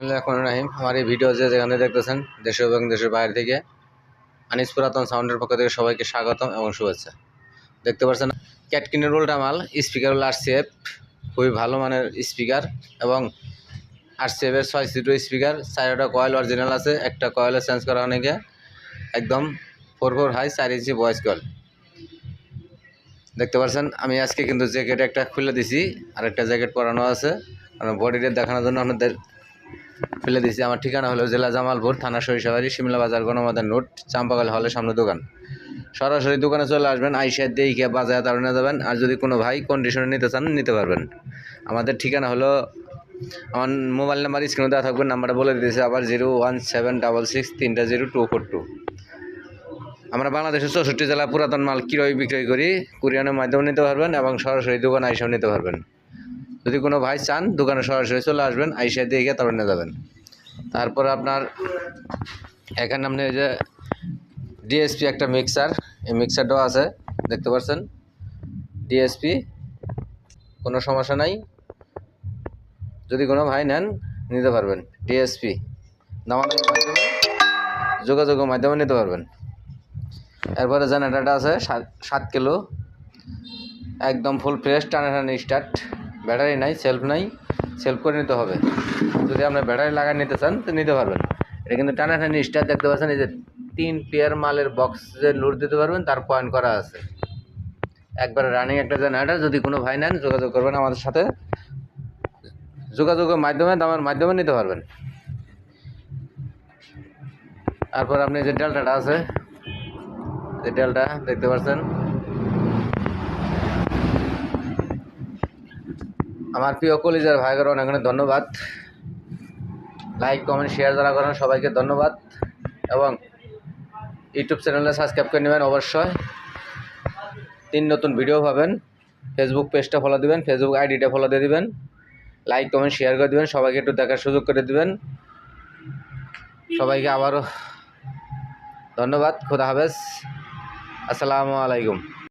এখন রাহিম, আমার এই ভিডিও যে যেখানে দেখতেছেন দেশ এবং দেশের বাইরে থেকে আনিস পুরাতন সাউন্ডের পক্ষ থেকে সবাইকে স্বাগতম এবং শুভেচ্ছা। দেখতে পাচ্ছেন, ক্যাটকিনের উল্টা মাল স্পিকার হলো আরসিএফ খুবই ভালো মানের স্পিকার এবং আরসিএফের ছয় সিটো স্পিকার চারটা কয়েল অরিজিনাল আছে, একটা কয়েলে চেঞ্জ করা অনেকে একদম ফোর ফোর হাই চার ইঞ্চি ভয়েস কয়েল দেখতে পাচ্ছেন, আমি আজকে কিন্তু জ্যাকেট একটা খুলে দিছি আর একটা জ্যাকেট পরানো আছে। কারণ বডিটা দেখানোর জন্য আপনাদের ফেলে দিয়েছি। আমার ঠিকানা হলো জেলা জামালপুর, থানা সরিষাবাড়ি, শিমলা বাজার গণমাদার নোট চাম্পাকাল হলের সামনে দোকান। সরাসরি দোকানে চলে আসবেন আইসার দিয়ে গিয়ে বাজারে তাড়ানো যাবেন। আর যদি কোনো ভাই কন্ডিশনে নিতে চান, নিতে পারবেন। আমাদের ঠিকানা হলো, আমার মোবাইল নাম্বার স্ক্রিনে দেওয়া থাকবে, নাম্বারটা বলে দিয়েছে আবার zero one seven double six তিনটা জিরো টু ফোর টু। আমরা বাংলাদেশের চৌষট্টি জেলা পুরাতন মাল ক্রয় বিক্রয় করি কুরিয়ানের মাধ্যমে নিতে পারবেন এবং সরাসরি দোকানে আইসাও নিতে পারবেন। যদি কোনো ভাই চান, দোকানে সরাসরি চলে আসবেন, আইসা দিয়ে গিয়ে তারপর নিয়ে যাবেন। তারপর আপনার এখানে আপনি যে ডিএসপি একটা মিক্সার এই মিক্সারটাও আছে, দেখতে পাচ্ছেন? ডিএসপি, কোনো সমস্যা নাই। যদি কোনো ভাই নেন, নিতে পারবেন, ডিএসপি। নামানোর মাধ্যমে যোগাযোগের মাধ্যমে নিতে পারবেন। এরপরে জেনারেটারটা আছে, সাত সাত কিলো। একদম ফুল ফ্রেশ টানা টানা স্টার্ট ব্যাটারি নাই সেলফ নাই। সেলফ করে নিতে হবে। যদি আপনি ব্যাটারি লাগাই নিতে চান, তো নিতে পারবেন। এটা কিন্তু টানা টানি স্টার্ট দেখতে পাচ্ছেন, এই যে তিন পেয়ার মালের বক্সে লোড দিতে পারবেন, তার পয়েন্ট করা আছে। একবার রানিং একটা জেনারেটার যদি কোনো ভাই নেন, যোগাযোগ করবেন আমাদের সাথে। যোগাযোগের মাধ্যমে, দামের মাধ্যমে নিতে পারবেন। তারপর আপনি যে ডেল্টাটা আছে, যে ডেল্টা দেখতে পাচ্ছেন আমার প্রিয় কলিজার ভাইগর অনেক অনেক ধন্যবাদ। লাইক কমেন্ট শেয়ার যারা করেন, সবাইকে ধন্যবাদ। এবং ইউটিউব চ্যানেলে সাবস্ক্রাইব করে নেবেন অবশ্যই। তিন নতুন ভিডিও পাবেন। ফেসবুক পেজটা ফলো দিবেন ফেসবুক আইডিটা ফলো দিয়ে দিবেন। লাইক কমেন্ট শেয়ার করে দিবেন, সবাইকে একটু দেখার সুযোগ করে দেবেন। সবাইকে আবারও ধন্যবাদ, খুদা হাফেজ। আসসালামু আলাইকুম।